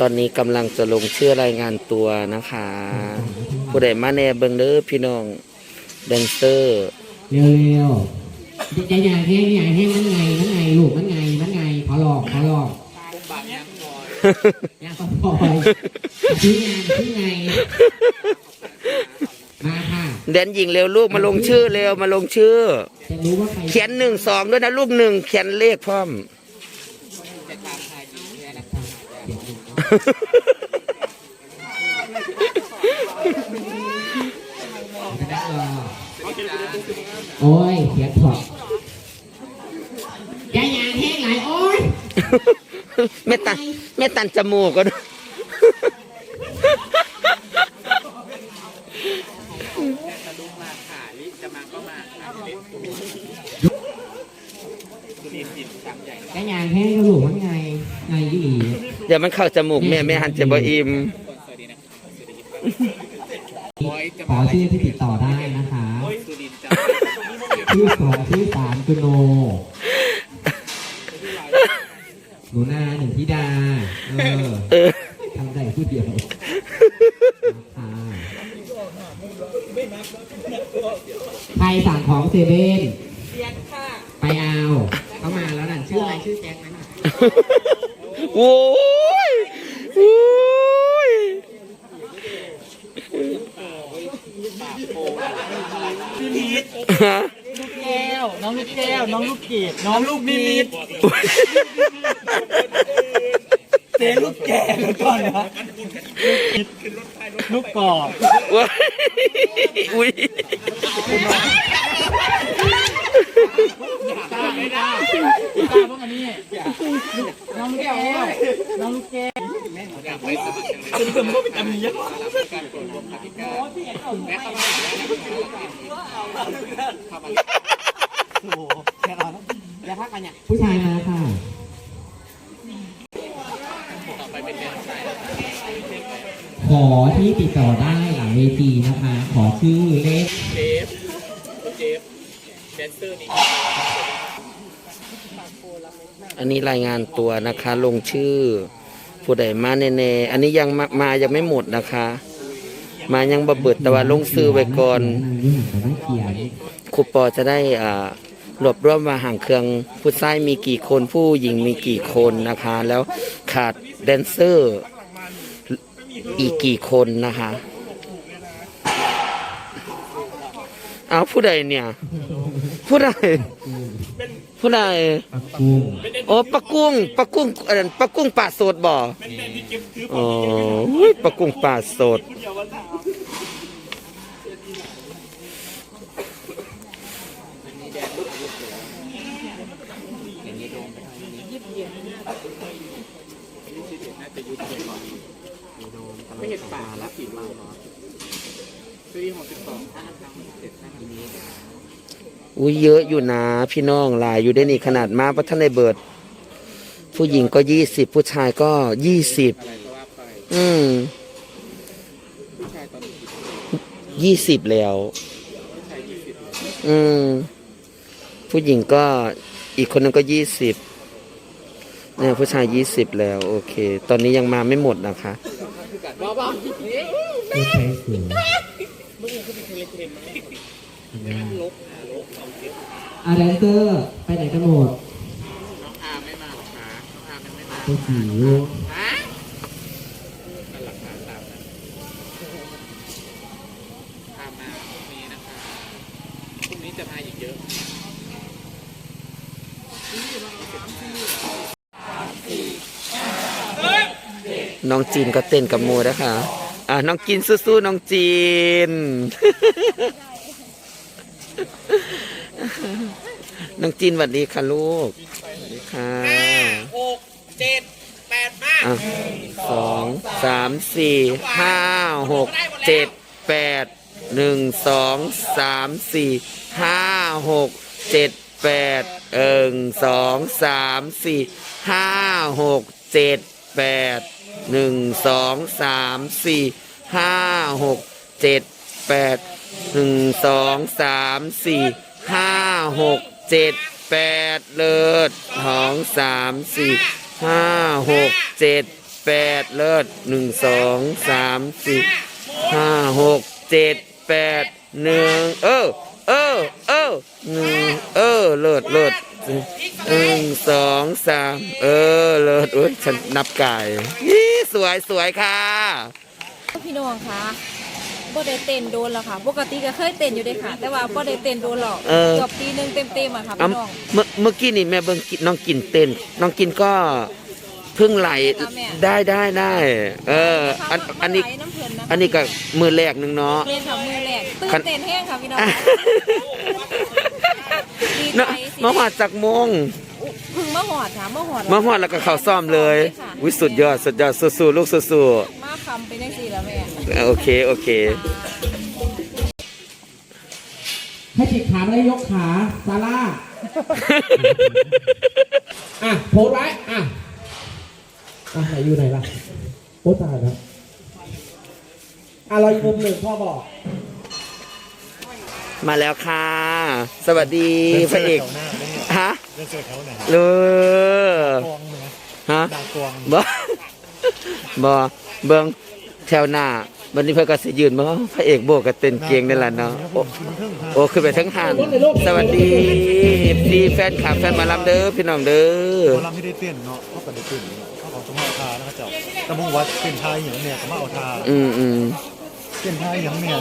ตอนนี้กำลังจะลงชื่อรายงานตัวนะคะ ผู้ใดมาแน่เบิงเด้อพี่น้องแดนเซอร์เร็วเร็วๆจะอย่างแห้งอย่างแห้งมันไงมันไงลูกมันไงมันไงขอหลอกขอหลอกยางสปอยชื่องานชื่อไงมาค่ะแดนหญิงเร็วลูกมาลงชื่อเร็วมาลงชื่อจะรู้ว่าใครเขียนหนึ่งสองด้วยนะลูกหนึ่งเขียนเลขพร้อม โอ้ยเสียงถอดยาย่าแห้งหลโอ้ยไม่ตันไม่ตันจมูกก็ด้วย จะอย่างแห้งก็ลูกมันไงไงยี่หลี เดี๋ยวมันเข้าจมูกแม่แม่หันจะบ่อิ่มขอชื่อที่ติดต่อได้นะคะชื่อสองชื่อสามคือโนหนูนาหนึ่งธิดา เออเออทำใจผู้เดียวค่ะใครสั่งของเซเว่นไปเอา เขามาแล้วนั่นชื่ออะไรชื่อแจ็คไหมน่ะโอ้ยโอ้ย พี่มิตร ฮะ ลูกแก้ว น้องลูกแก้ว น้องลูกเกดน้องลูกนิมิตเจ๊ลูกแก่เดี๋ยวก่อนนะลูกกอกว้ายอุ้ยตาไม่ได้ตาพวกอันนี้น้องลูกแก้วน้องลูกแก้ว เป็นสมบูรณ์อันนี้โอ้โหแค่เราอย่าพักกันเนี่ยผู้ชายมาค่ะขอที่ติดต่อได้หลังเวทีนะคะ ขอชื่อเลขอันนี้รายงานตัวนะคะลงชื่อ ผู้ใดมาแน่ๆอันนี้ยังมามายังไม่หมดนะคะ มายังบะเบิดแต่ว่าลงซื้อไว้ก่อนครูปอจะได้อ่ารวบรวมมาห่างเครื่องผู้ชายมีกี่คนผู้หญิงมีกี่คนนะคะ แล้วขาดแดนเซอร์ อีกกี่คนนะคะ เอาผู้ใดเนี่ย ผู้ใด ผู้ใดกุ้งโอ้ปลากุ้งปลากุ้งอันนั้นปลากุ้งป่าสดบ่อ๋ออุ้ยปลากุ้งป่าสดไม่เห็นป่าละกี่โลซื้อหกสิบสองอุ้ ยเยอะอยู่นะพี่น้องหลายอยู่ได้นี่ขนาดมาพระท่านในเบิด ผู้หญิงก็ยี่สิบผู้ชายก็ยี่สิบอะไรก็ว่าไปอืมผู้ชายตอนนี้ยี่สิบแล้วผู้ชายยี่สิบอืม ผู้หญิงก็อีกคนนึงก็ยี่สิบเนี่ยผู้ชายยี่สิบแล้ว โอเค ตอนนี้ยังมาไม่หมดนะคะบ้าบ้าผู้ชายสูง อาแดนเซอร์ไปไหนกันหมดน้องอาไม่มาหรอคะน้องอาไม่มาไปขี่ลูกฮะกันหลักฐานตามนั้นอามาพรุ่งนี้นะคะพรุ่งนี้จะมาอีกเยอะน้องจีนก็เต้นกับโมนะคะอ่าน้องกินสู้ๆน้องจีน น้องจีนสวัสดีค่ะลูกสวัสดีค่ะหกเจ็ดแปดห้าอะสองสามสี่ห้าหกเจ็ดแปดหนึ่งสองสามสี่ห้าหกเจ็ดแปดเอิงสองสามสี่ห้าหกเจ็ดแปดหนึ่งสองสามสี่ห้าหกเจ็ดแปดหนึ่งสองสามสี่ห้าหก เจ็ดแปดเลิศสองสามสี่ห้าหกเจ็ดแปดเลิศหนึ่งสองสามสี่ห้าหกเจ็ดแปดหนึ่งเออเออเออหนึ่งเออเลิศเลิศหนึ่งสองสามเออเลิศอุ้ยฉันนับไก่ยี่สวยสวยค่ะ พี่น้องคะ บ่ได้เต้นโดนแล้วค่ะ ปกติก็เคยเต้นอยู่เด้ค่ะ แต่ว่าบ่ได้เต้นโดนหรอกเออ เกือบปีหนึงเต็มๆอะค่ะเอ้าพี่น้อง เมื่อเมื่อกี้นี่แม่เบิ้งกินน้องกินเต้นน้องกินก็เพึ่งไหลได้ได้ได้เอออันอันนี้มาไหลน้ำเพลินนะอันนี้ก็มือแรกหนึ่งเนาะ เล่นค่ะมือแรกตื่คันนเต้นแห้งค่ะพี่น้องอะดีใจเนาะสิมาหอดจากโมงเพึ่งมาหอดค่ะมาหอดมาหอดแล้วก็เข้าซ่อมเลยค่ะวิสุดยอดสุดยอดสู้ๆลูกสู้มาคำเป็นจังซี่แล้วแม่ๆ โอเค โอเค ให้ฉีกขาไม่ได้ยกขาซาร่า อะโพสไว้ อะอะไหนอยู่ไหนล่ะโอ้ตายแล้วอะเราอีกมุมหนึ่งพ่อบอก มาแล้วค่ะ สวัสดีพระเอกฮะเรื่องเจอเขาไหนเลอกวงเลยนะฮะดาวกวงบ่บ่เบิ่งแถวหน้า วันนี้เพิ่นก็สิยืนบ่พระเอกโบก็เต้นเก่งนั่นล่ะเนาะโอ้โอ้ขึ้นไปทั้งหันสวัสดีดีแฟนคลับแฟนหมาลำเด้อพี่น้องเด้อคนรำไม่ได้เต้นเนาะเขาก็ได้เต้นเขาของสมเอาทาแล้วเขาเจ้าแต่มึงวัดเป็นทายอย่างเนี่ยก็มาเอาทาอืมอืมเป็นทายอย่างเนี่ย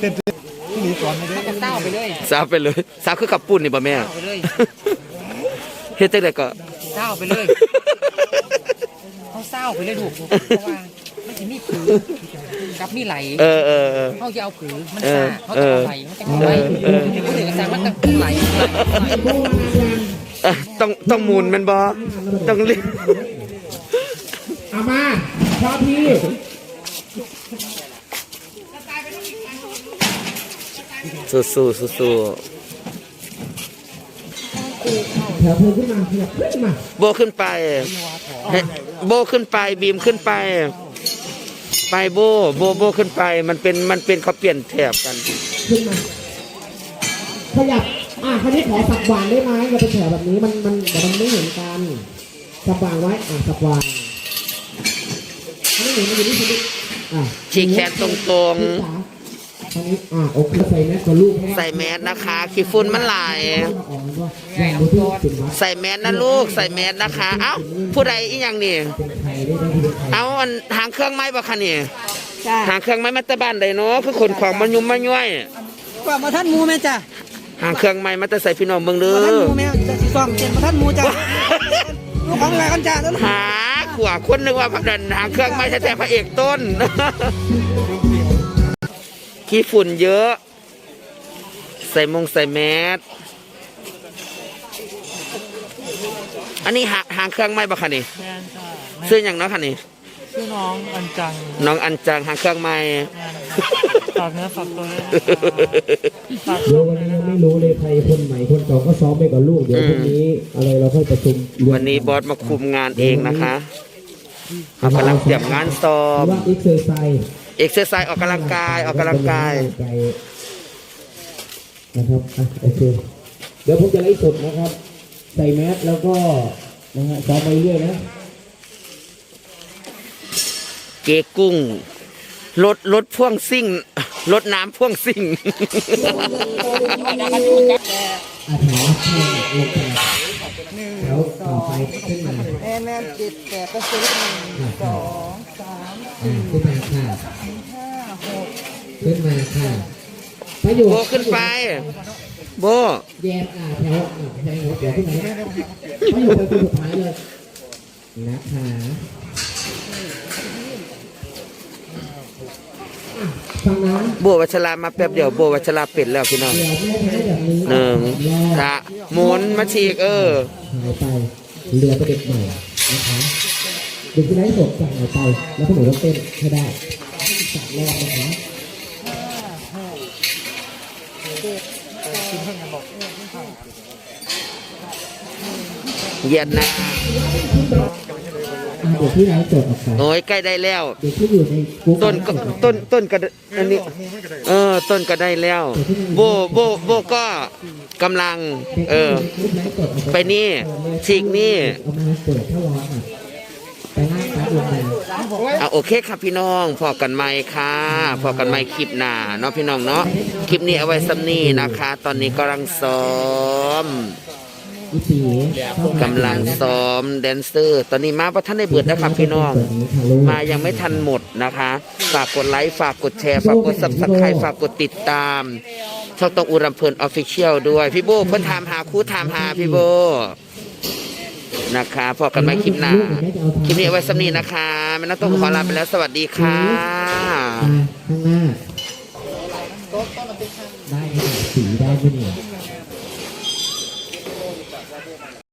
เต้นที่นี่ก่อนไม่ได้เต้าไปเลยสาวไปเลยสาวคือกับปุ่นนี่บ่แม่เต้าไปเลยเฮ็ดจังได๋ก็เต้าไปเลยเขาเศร้าไปเลยลูกเพราะว่า มันจะมีผือกับมีไหลเออเออเออ เขาจะเอาผือมันเอซ่าอเขาจะเอาไหลมันจะเอาไหลเออผู้อื่นก็สั่งมันต้องไหลไหลไหลเอ้อต้องต้องหมุนแมันบ่ต้องรีบเอามาชอบพี่สู้สู้สู้สู้แถวเพิ่มขึ้นมาขยับขึ้นมา โบขึ้นไปเฮ้ยโบขึ้นไปบีมขึ้นไป ไปโบโบโบขึ้นไปมันเป็นมันเป็นเขาเปลี่ยนแถบกัน ขึ้นมาขยับอะคันนี้ขอสับวางได้ไหมอย่าไปแถวแบบนี้มันมันเดี๋ยวมันไม่เห็นกันสับวางไว้อะสับวางอันนี้หนูมาอยู่นี่สิอะฉีกแขนตรงพี่จ๋า อันนี้อะโอเคใส่แมสกับลูกๆใส่แมสนะคะขี้ฝุ่นมันหลายออกมาด้วยแรงดูที่สินวัดใส่แมสนะลูกใส่แมสนะคะ เอ้าผู้ใดอีหยังนี่เป็นใครได้ได้ที่เป็นใครเอาอันหางเครื่องไม้บ่คะนี่หางเครื่องไม้มาแตะบ้านใดเนาะคือคนของมันยุ่มมาย่อยกว่ามาท่านหมูแม่จ้ะหางเครื่องไม้มาแต่ใส่พี่น้องเบิ่งเด้มาท่านอหมูแม่จะสิซ่อมเจนมาท่านหมูจ้ะลูกของแหวนกันจ้ะแล้วหาขวาคนนึกว่าพักดันหางเครื่องไม้แท้ๆพระเอกต้น ขี้ฝุ่นเยอะ ใส่มงใส่แมสอันนี้หาหางเครื่องไม้บ่คะนี่แม่นจ้าซื้ออย่างเนาะคะนี่ชื่อน้องอันจังน้องอันจังหางเครื่องไม้ฝากเนื้อฝากตัวเลยฝากเดี๋ยววันนี้ยังไม่รู้เลยใครคนใหม่คนเก่าก็ซ้อมไปกับลูกเดี๋ยวพรุ่งนี้อะไรเราค่อยประชุมรมวันนี้บอสมาคุมงานเองนะคะเรากำลังเตรียมงานซ้อหมรือว่าเอ็กซ์เซอร์ไซส์ เอ็กซ์ไซส์ออกกำลังกายออกกำลังกายนะครับอะโอเคเดี๋ยวผมจะไลฟ์สดนะครับ ใส่แมสแล้วก็นะฮะซ้อมไปเรื่อยนะ เกกุ้งรถรถพ่วงซิ่งรถน้ำพ่วงซิ่งอาถรรพ์แข่งลงไปแล้วต่อไปขึ้นมาแม่แม่เจ็ดแปดก็ซื้อหนึ่งสองสาม อ่าขึ้นมาค่ะห้าหกขึ้นมาค่ะประโยโบชน์ขึ้นไป โบ แยมอ่าแถวอ่าแถวหัวเดี๋ยวขึ้นมานะประโยชน์เป็นคนสุดท้ายเลยนะคะอะฟังนะโบวัชรามาแป๊บเดียวโบวัชราเป็ดแล้วพี่น้องเดี๋ยวไม่ใช้แบบนี้หนึ่งรอบค่ะหมุนมาฉีกเออ หายไปเหลือประเด็กใหม่นะคะ เด็กที่ไร้สดจะหายไปแล้วพวกหนูต้องเต้นให้ได้สามรอบนะคะเหยียดหนะอะเด็กที่ไลฟ์สดออกไปโอ้ยใกล้ได้แล้ว เด็กที่อยู่ในกลุ่มต้นก็ต้นต้นก็อันนี้เออ ต้นก็ได้แล้ว โบโบโบก็กำลัง เออ ไปนี่ฉีกนี่เอามาเปิดถ้าร้อนอะ ไปล่างตาดวงแดงอะโอเคครับพี่น้องพอกันไหมค่ะพอกันไหมคลิปหน้าเนาะพี่น้องเนาะคลิปนี้เอาไว้ซ้ำนี่นะคะ ตอนนี้กำลังซ้อมอีปีกำลังซ้อมแดนเซอร์ ตอนนี้มาเพราะท่านได้เบิดนะครับพี่น้อง มายังไม่ทันหมดนะคะ ฝากกดไลค์ ฝากกดแชร์ ฝากกดซับสไครต์ฝากกดติดตามช่องตองอุรำเพลินออฟฟิเชียลด้วย พี่โบเพิ่นถามหาคู่ถามหาพี่โบ นะคะพอกันใหม่คลิปหน้า คลิปนี้เอาไว้สำนีนะคะแม่ต้องต้องขอลาไปแล้วสวัสดีค่ะข้างหน้าได้สีได้ไหมเนี่ย